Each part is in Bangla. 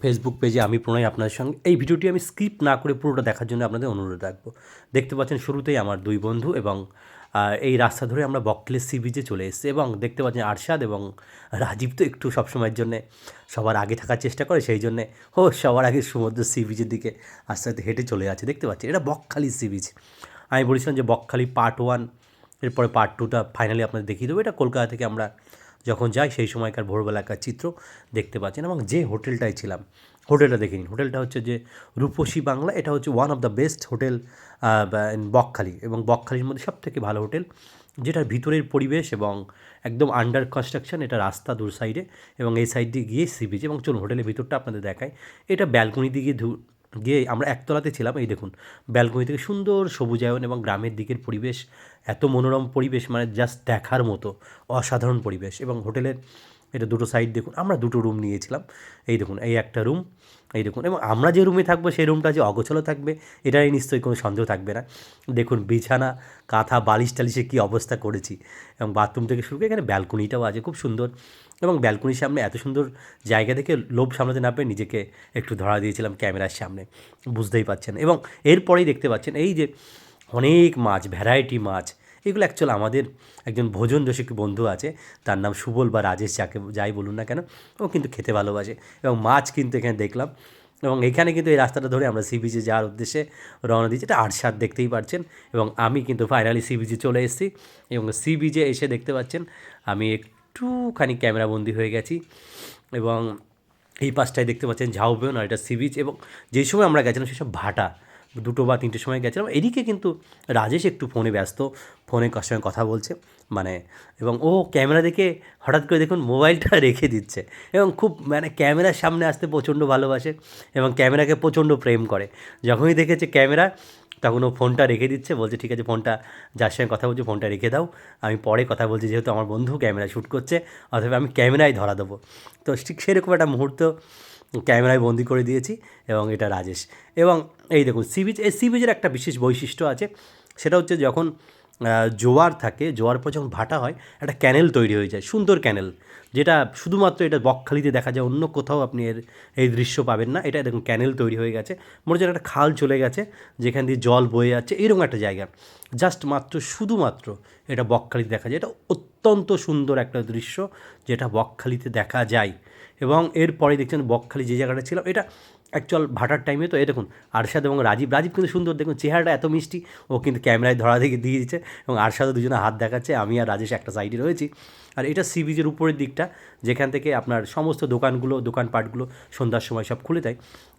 ফেসবুক পেজে আমি প্রণয় আপনাদের সঙ্গে। এই ভিডিওটি আমি স্কিপ না করে পুরোটা দেখার জন্য আপনাদের অনুরোধ রাখব। দেখতে পাচ্ছেন শুরুতেই আমার দুই বন্ধু এবং এই রাস্তা ধরে আমরা বকলেস সি বিচে চলে এসেছি এবং দেখতে পাচ্ছেন আরশাদ এবং রাজীব তো একটু সবসময়ের জন্যে সবার আগে থাকার চেষ্টা করে, সেই জন্যে ও সবার আগে সমুদ্র সি বিচের দিকে আস্তে আস্তে হেঁটে চলে যাচ্ছে। দেখতে পাচ্ছি এটা বকখালি সি বিচ আমি বলেছিলাম যে বকখালি পার্ট ওয়ান এরপরে পার্ট টুটা ফাইনালি আপনাদের দেখিয়ে দেবো। এটা কলকাতা থেকে আমরা যখন যাই সেই সময়কার ভোরবেলাকার চিত্র দেখতে পাচ্ছেন এবং যে হোটেলটায় ছিলাম, হোটেলটা দেখে নিন হোটেলটা হচ্ছে যে রূপসী বাংলা, এটা হচ্ছে one of the best hotel Bakkhali এবং বকখালির মধ্যে সব থেকে ভালো হোটেল, যেটার ভিতরের পরিবেশ এবং একদম আন্ডার কনস্ট্রাকশন এটা রাস্তা দূর সাইডে এবং এই সাইড দিয়ে গিয়ে সি বিচ এবং চলুন হোটেলের ভিতরটা আপনাদের দেখায় এটা ব্যালকনি ধু- গিয়ে আমরা একতলাতে ছিলাম, এই দেখুন, ব্যালকনি থেকে সুন্দর সবুজায়ন এবং গ্রামের দিকের পরিবেশ, এত মনোরম পরিবেশ মানে জাস্ট দেখার মতো, অসাধারণ পরিবেশ এবং হোটেলের এটা দুটো সাইড দেখুন, আমরা দুটো রুম নিয়েছিলাম। এই দেখুন, এই একটা রুম এই দেখুন, এবং আমরা যে রুমে থাকব, সেই রুমটা যে অগোছালো থাকবে এটাই নিশ্চয়ই কোনো সন্দেহ থাকবে না। দেখুন, বিছানা, কাঁথা, বালিশ টালিশে কী অবস্থা করেছি, এবং বাথরুম থেকে শুরু করে এখানে ব্যালকনিটাও আছে, খুব সুন্দর। এবং ব্যালকনির সামনে এত সুন্দর জায়গা দেখে লোভ সামলাতে না পেরে নিজেকে একটু ধরা দিয়েছিলাম ক্যামেরার সামনে, বুঝতেই পাচ্ছেন এবং এরপরেই দেখতে পাচ্ছেন, এই যে অনেক মাছ ভ্যারাইটি মাছ এগুলো অ্যাকচুয়ালি আমাদের একজন ভোজন রসিক বন্ধু আছে, তার নাম সুবল বা রাজেশ, যাকে যাই বলুন না কেন, ও কিন্তু খেতে ভালোবাসে এবং মাছ কিন্তু এখানে দেখলাম এবং এখানে কিন্তু এই রাস্তাটা ধরে আমরা সি বিচে যাওয়ার উদ্দেশ্যে রওনা দিয়েছি। এটা আটসাত দেখতেই পাচ্ছেন এবং আমি কিন্তু ফাইনালি সি বিচে চলে এসেছি এবং সি বিচে এসে দেখতে পাচ্ছেন আমি একটুখানি ক্যামেরাবন্দি হয়ে গেছি এবং এই পাশটায় দেখতে পাচ্ছেন ঝাউবেন আর এটা সি বিচ এবং যেই সময় আমরা গেছিলাম সেসব ভাটা দুটো বা তিনটের সময় গেছিলাম। এদিকে কিন্তু রাজেশ একটু ফোনে ব্যস্ত, ফোনে কার সঙ্গে কথা বলছে মানে এবং ও ক্যামেরা দেখে হঠাৎ করে দেখুন মোবাইলটা রেখে দিচ্ছে, এবং খুব মানে ক্যামেরার সামনে আসতে প্রচণ্ড ভালোবাসে, এবং ক্যামেরাকে প্রচণ্ড প্রেম করে। যখনই দেখেছে ক্যামেরা, তখন ও ফোনটা রেখে দিচ্ছে, বলছে, ঠিক আছে, ফোনটা, যার সঙ্গে কথা বলছি, ফোনটা রেখে দাও। আমি পরে কথা বলছি, যেহেতু আমার বন্ধু ক্যামেরা শ্যুট করছে, অথবা আমি ক্যামেরায় ধরা দেবো। তো ঠিক সেরকম একটা মুহূর্ত ক্যামেরায় বন্দি করে দিয়েছি এবং এটা রাজেশ। এবং এই দেখুন, সি বিচ এই সি বিচের একটা বিশেষ বৈশিষ্ট্য আছে। সেটা হচ্ছে যখন জোয়ার থাকে, জোয়ার পর যখন ভাটা হয়, একটা ক্যানেল তৈরি হয়ে যায়, সুন্দর ক্যানেল। যেটা শুধুমাত্র এটা বকখালিতে দেখা যায়, অন্য কোথাও আপনি এর, এই দৃশ্য পাবেন না। এটা দেখুন, ক্যানেল তৈরি হয়ে গেছে। মনে হচ্ছে একটা খাল চলে গেছে, যেখান দিয়ে জল বয়ে যাচ্ছে, এরকম একটা জায়গা। জাস্ট মাত্র, শুধুমাত্র এটা বকখালিতে দেখা যায়। এটা অত্যন্ত সুন্দর একটা দৃশ্য, যেটা বকখালিতে দেখা যায়। এবং এরপরে দেখছেন, বকখালি যে জায়গাটা ছিল, এটা অ্যাকচুয়াল ভাটার টাইমে তো এ দেখুন, আরশাদ এবং রাজীব রাজীব কিন্তু সুন্দর, দেখুন, চেহারাটা এত মিষ্টি, ও কিন্তু ক্যামেরায় ধরা দেখে দিয়ে দিচ্ছে এবং আরশাদও দুজনে হাত দেখাচ্ছে, আমি আর রাজেশ একটা সাইডে রয়েছি। আর এটা সি বিচের উপরের দিকটা, যেখান থেকে আপনার সমস্ত দোকানগুলো দোকানপাটগুলো সন্ধ্যার সময় সব খুলে দেয়।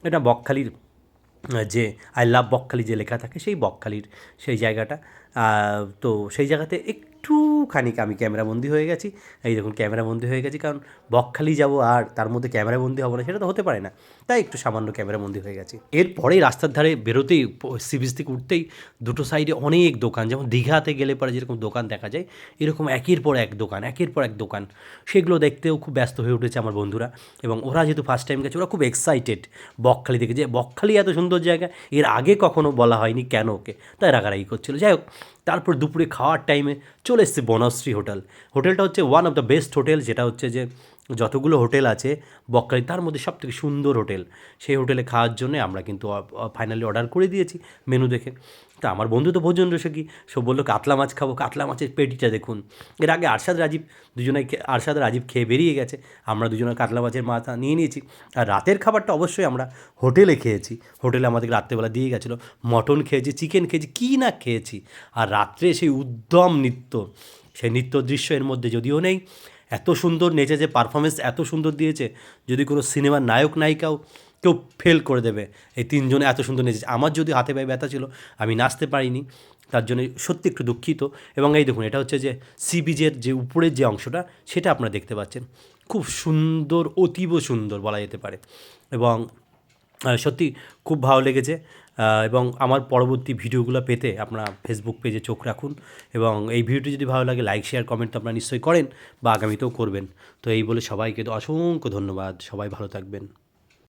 এটা বকখালির যে আই লাভ বকখালি যে লেখা থাকে, সেই বকখালির, সেই জায়গাটা। তো সেই জায়গাতে একটুখানি আমি ক্যামেরাবন্দি হয়ে গেছি। এই দেখুন ক্যামেরাবন্দি হয়ে গেছি, কারণ বকখালি যাব আর তার মধ্যে ক্যামেরাবন্দি হব না, সেটা তো হতে পারে না। তাই একটু সামান্য ক্যামেরাবন্দি হয়ে গেছি। এরপরেই রাস্তার ধারে বেরোতেই সি বিচ থেকে উঠতেই দুটো সাইডে অনেক দোকান, যেমন দীঘাতে গেলে পরে যেরকম দোকান দেখা যায়, এরকম একের পর এক দোকান, একের পর এক দোকান। সেগুলো দেখতেও খুব ব্যস্ত হয়ে উঠেছে আমার বন্ধুরা। এবং ওরা যেহেতু ফার্স্ট টাইম গেছে, ওরা খুব এক্সাইটেড বকখালি থেকে যে, বকখালি এত সুন্দর জায়গা, এর আগে কখনো বলা হয়নি কেন ওকে। তাই রাগারাগি করছিল। যাই হোক তারপর দুপুরে খাওয়ার টাইমে চলে এসছে বনশ্রী হোটেল। হোটেলটা হচ্ছে one of the best hotel যেটা হচ্ছে যে যতগুলো হোটেল আছে বকখালি, তার মধ্যে সব থেকে সুন্দর হোটেল। সেই হোটেলে খাওয়ার জন্য আমরা কিন্তু ফাইনালি অর্ডার করে দিয়েছি মেনু দেখে। তা আমার বন্ধু তো ভোজন রসে কি? সব বলল, কাতলা মাছ খাব, কাতলা মাছের পেটিটা দেখুন। এর আগে আরশাদ রাজীব দুজনে আরশাদ রাজীব খেয়ে বেরিয়ে গেছে। আমরা দুজনে কাতলা মাছের মাথা নিয়ে নিয়েছি। আর রাতের খাবারটা অবশ্যই আমরা হোটেলে খেয়েছি। হোটেলে আমাদেরকে রাত্রেবেলা দিয়ে গেছিল। মটন খেয়েছি, চিকেন খেয়েছি, কী না খেয়েছি। আর রাত্রে সেই উদ্যম নৃত্য, সেই নৃত্য দৃশ্য এর মধ্যে যদিও নেই এত সুন্দর নেচে যে পারফরমেন্স এত সুন্দর দিয়েছে, যদি কোনো সিনেমার নায়ক নায়িকাও কেউ ফেল করে দেবে, এই তিনজনে এত সুন্দর নেচেছে। আমার যদি হাতে পায়ে ব্যথা ছিল, আমি নাচতে পারিনি, তার জন্য সত্যি একটু দুঃখিত। এবং এই দেখুন, এটা হচ্ছে যে সি বিচের যে উপরের যে অংশটা, সেটা আপনারা দেখতে পাচ্ছেন। খুব সুন্দর, অতীব সুন্দর বলা যেতে পারে। এবং সত্যি খুব ভালো লেগেছে। এবং আমার পরবর্তী ভিডিওগুলো পেতে আপনারা ফেসবুক পেজে চোখ রাখুন এবং এই ভিডিওটি যদি ভালো লাগে লাইক শেয়ার কমেন্ট আপনারা নিশ্চয়ই করেন বা আগামীতেও করবেন। তো এই বলে সবাইকে অসংখ্য ধন্যবাদ। সবাই ভালো থাকবেন।